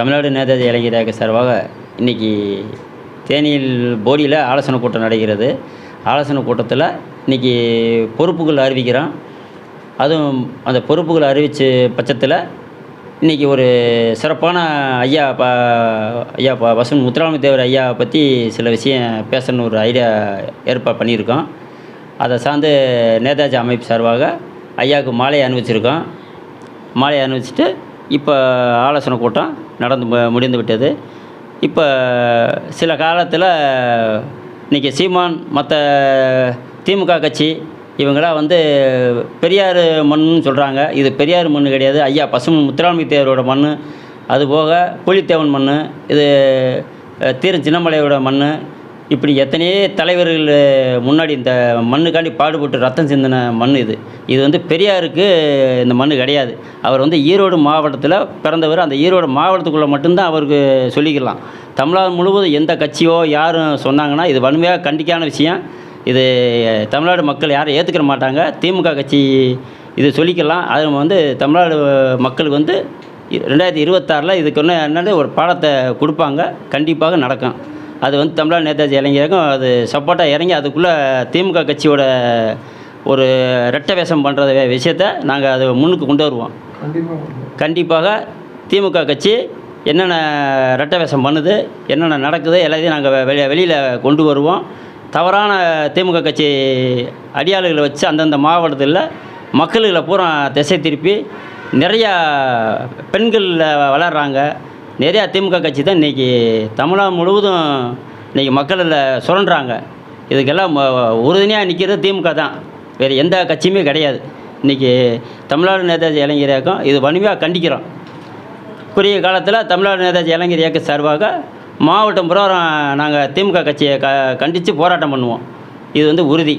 தமிழ்நாடு நேதாஜி இளைஞர் இயக்க சார்பாக இன்றைக்கி தேனியில் போடியில் ஆலோசனை கூட்டம் நடக்கிறது ஆலோசனை கூட்டத்தில் இன்றைக்கி பொறுப்புகள் அறிவிக்கிறோம். அதுவும் அந்த பொறுப்புகள் அறிவித்த பட்சத்தில் இன்றைக்கி ஒரு சிறப்பான ஐயா ப ஐயா ப வசன் முத்துராம தேவர் ஐயா பற்றி சில விஷயம் பேசணும்னு ஒரு ஐடியா ஏற்பாடு பண்ணியிருக்கோம். அதை சார்ந்து நேதாஜி அமைப்பு சார்பாக ஐயாவுக்கு மாலையை அனுப்பிச்சிருக்கோம் மாலையை அனுப்பிச்சிட்டு இப்போ ஆலோசனை கூட்டம் நடந்து மு- முடிந்து விட்டது. இப்போ சில காலத்தில் இன்றைக்கி சீமான் மற்ற திமுக கட்சி இவங்களாம் வந்து பெரியார் மண்ணுன்னு சொல்கிறாங்க இது பெரியார் மண் கிடையாது. ஐயா பசுமன் முத்துராமி தேவரோட மண் அதுபோக புலித்தேவன் மண் இது அஹ், தீர சின்னமலையோட மண் இப்படி எத்தனையோ தலைவர்கள் முன்னாடி இந்த மண்ணுக்காண்டி பாடுபட்டு ரத்தம் சிந்தின மண் இது. இது வந்து பெரியாருக்கு இந்த மண் கிடையாது. அவர் வந்து ஈரோடு மாவட்டத்தில் பிறந்தவர். அந்த ஈரோடு மாவட்டத்துக்குள்ளே மட்டும்தான் அவருக்கு சொல்லிக்கலாம். தமிழ்நாடு முழுவதும் எந்த கட்சியோ யாரும் சொன்னாங்கன்னா இது வன்மையாக கண்டிக்கான விஷயம். இது தமிழ்நாடு மக்கள் யாரும் ஏற்றுக்கிற மாட்டாங்க. திமுக கட்சி இது சொல்லிக்கலாம். அது வந்து தமிழ்நாடு மக்களுக்கு வந்து ரெண்டாயிரத்தி இருபத்தாறில் இதுக்கு ஒன்று என்னென்னு ஒரு பாடத்தை கொடுப்பாங்க. கண்டிப்பாக நடக்கும். அது வந்து தமிழ்நாடு நேதாஜி இளைஞருக்கும் அது சப்போர்ட்டாக இறங்கி அதுக்குள்ளே திமுக கட்சியோட ஒரு ரெட்டை வேஷம் பண்ணுற விஷயத்த நாங்கள் அதை முன்னுக்கு கொண்டு வருவோம். கண்டிப்பாக திமுக கட்சி என்னென்ன ரெட்டை வேஷம் பண்ணுது என்னென்ன நடக்குது எல்லாத்தையும் நாங்கள் வெளியே வெளியில் கொண்டு வருவோம். தவறான திமுக கட்சி அடியாளுகளை வச்சு அந்தந்த மாவட்டத்தில் மக்களுகளை பூரா திசை திருப்பி நிறையா பெண்கள் வளர்கிறாங்க நிறையா திமுக கட்சி தான் இன்றைக்கி தமிழ்நாடு முழுவதும் இன்றைக்கி மக்களில் சுரண்டுறாங்க. இதுக்கெல்லாம் உறுதுணையாக நிற்கிறது திமுக தான். வேறு எந்த கட்சியுமே கிடையாது. இன்றைக்கி தமிழ்நாடு நேதாஜி இளைஞர் இயக்கம் இது வன்மையாக கண்டிக்கிறோம். குறுகிய காலத்தில் தமிழ்நாடு நேதாஜி இளைஞர் இயக்க சார்பாக மாவட்டம் புறம் நாங்கள் திமுக கட்சியை க கண்டித்து போராட்டம் பண்ணுவோம். இது வந்து உறுதி.